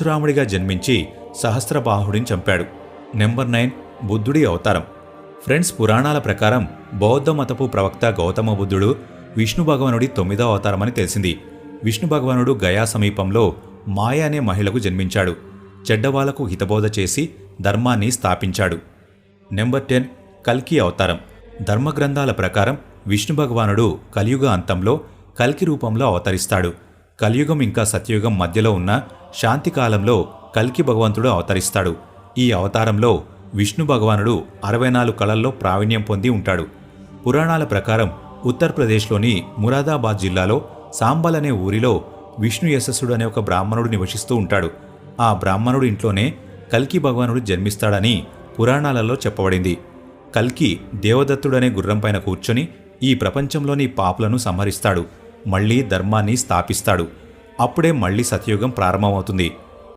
పరశురాముడిగా జన్మించి సహస్రబాహుడిని చంపాడు. Number nine బుద్ధుడి అవతారం. ఫ్రెండ్స్ పురాణాల ప్రకారం బౌద్ధ మతపు ప్రవక్త గౌతమ బుద్ధుడు విష్ణు భగవానుడి తొమ్మిదో అవతారమని తెలిసింది. విష్ణు భగవానుడు గయా సమీపంలో మాయ అనే మహిళకు జన్మించాడు. చెడ్డవాళ్ళకు హితబోధ చేసి ధర్మాన్ని స్థాపించాడు. నెంబర్ టెన్ కల్కి అవతారం. ధర్మగ్రంథాల ప్రకారం విష్ణు భగవానుడు కలియుగ అంతంలో కల్కి రూపంలో అవతరిస్తాడు. కలియుగం ఇంకా సత్యయుగం మధ్యలో ఉన్న శాంతి కాలంలో కల్కి భగవంతుడు అవతరిస్తాడు. ఈ అవతారంలో విష్ణు భగవానుడు అరవై నాలుగు కళల్లో ప్రావీణ్యం పొంది ఉంటాడు. పురాణాల ప్రకారం ఉత్తరప్రదేశ్లోని మురాదాబాద్ జిల్లాలో సాంబల్ అనే ఊరిలో విష్ణు యశస్సుడు అనే ఒక బ్రాహ్మణుడు నివసిస్తూ ఉంటాడు. ఆ బ్రాహ్మణుడు ఇంట్లోనే కల్కి భగవానుడు జన్మిస్తాడని పురాణాలలో చెప్పబడింది. కల్కి దేవదత్తుడనే గుర్రంపైన కూర్చొని ఈ ప్రపంచంలోని పాపులను సంహరిస్తాడు. మళ్ళీ ధర్మాన్ని స్థాపిస్తాడు. అప్పుడే మళ్ళీ సత్యయుగం ప్రారంభమవుతుంది.